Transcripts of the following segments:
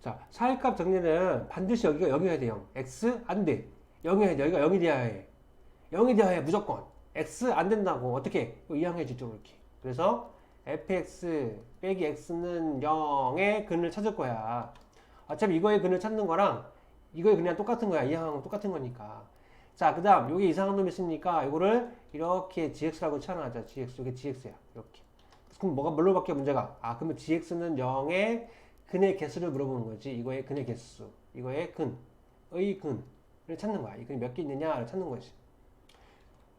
자, 사일값 정리는 반드시 여기가 0이어야 돼, 0. x 안 돼. 0이어야 돼. 여기가 0이 돼야 해. 0이 돼야 해, 무조건. x 안 된다고. 어떻게? 이거 이항해야지, 좀 이렇게. 그래서 fx 빼기 x는 0의 근을 찾을 거야. 어차피 이거의 근을 찾는 거랑 이거의 그냥 똑같은 거야. 이항하고 똑같은 거니까. 자, 그 다음, 여기 이상한 놈이 있으니까 이거를 이렇게 gx라고 치환하자. gx, 이게 gx야. 이렇게. 그럼 뭐가 뭘로 바뀌어 문제가? 아, 그러면 gx는 0의 근의 개수를 물어보는 거지. 이거의 근의 개수. 이거의 근. 의 근을 찾는 거야. 이 근이 몇 개 있느냐를 찾는 거지.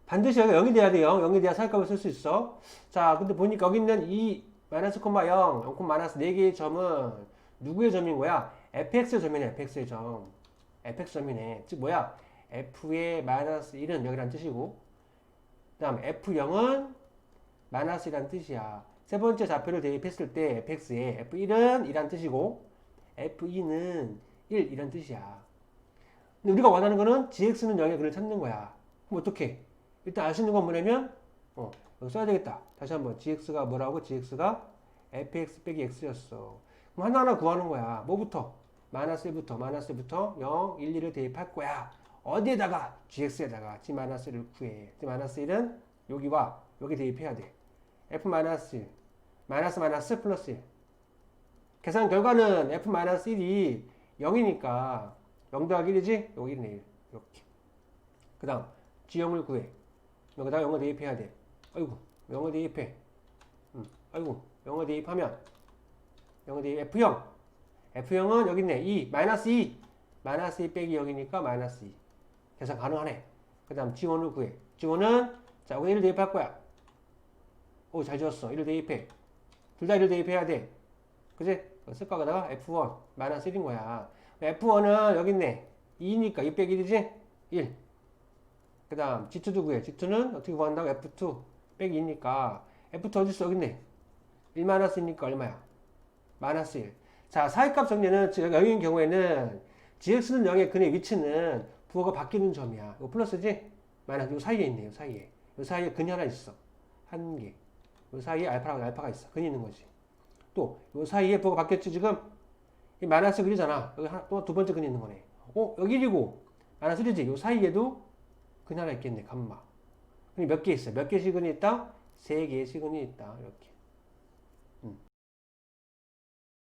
반드시 여기가 0이 돼야 돼요. 0이 돼야 살값을 쓸 수 있어. 자, 근데 보니까 여기 있는 이 마이너스 콤마 0, 0, 마이너스 4개의 점은 누구의 점인 거야? fx의 점이네, fx의 점. fx 점이네. 즉 뭐야? f의 마이너스 1은 여기란 뜻이고, 그 다음 f0은 마이너스 1이란 뜻이야. 세 번째 좌표를 대입했을 때 fx에 f1은 2란 뜻이고, f2는 1 이란 뜻이야. 근데 우리가 원하는 거는 gx는 0의 근을 찾는 거야. 그럼 어떻게? 일단 알 수 있는 건 뭐냐면, 어, 여기 써야 되겠다. 다시 한번 gx가 뭐라고? gx가 fx 빼기 x였어. 그럼 하나하나 구하는 거야. 뭐부터? 마이너스 1부터, 마이너스 1부터 0, 1, 2를 대입할 거야. 어디에다가? gx에다가 g 마이너스 1을 구해. g 마이너스 1은 여기와 여기 대입해야 돼. F 마이너스 1, 마이너스 마이너스 플러스 1. 계산 결과는 f 마이너스 1이 0이니까 0 더하기 1이지? 여기 1이네 1. 이렇게. 그 다음 g0을 구해. 여기다가 0을 대입해야 돼. 아이고 0을 대입해. 음, 아이고 0을 대입하면 0을 대입 f0. f0은 여기 있네. 2 마이너스 2. 마이너스 2 빼기 0이니까 마이너스 2. 계산 가능하네. 그 다음 g1을 구해. g1은 자 여기 1을 대입할 거야. 오, 잘 지웠어. 1을 대입해. 둘 다 1을 대입해야 돼. 그지? 쓸 거다가 F1, 마이너스 1인 거야. F1은 여기 있네. 2니까 2 빼기 1이지? 1. 그 다음, G2도 구해. G2는 어떻게 구한다고? F2 빼기 2니까. F2 어딨어? 여기 있네. 1 마이너스 2니까 얼마야? 마이너스 1. 자, 사이값 정리는 여기인 경우에는 GX는 0의 근의 위치는 부호가 바뀌는 점이야. 이거 플러스지? 마이너스, 이 사이에 있네. 요 사이에. 이 사이에 근이 하나 있어. 한 개. 이 사이에 알파랑 알파가 있어. 근이 있는 거지. 또, 이 사이에 부호가 바뀌었지, 지금? 이 마이너스 근이잖아. 여기 또 두 번째 근이 있는 거네. 어, 여기 1이고, 마이너스 1이지. 이 사이에도 근이 하나 있겠네, 감마. 근이 몇 개 있어? 몇 개씩 근이 있다? 세 개의 시근이 있다. 이렇게.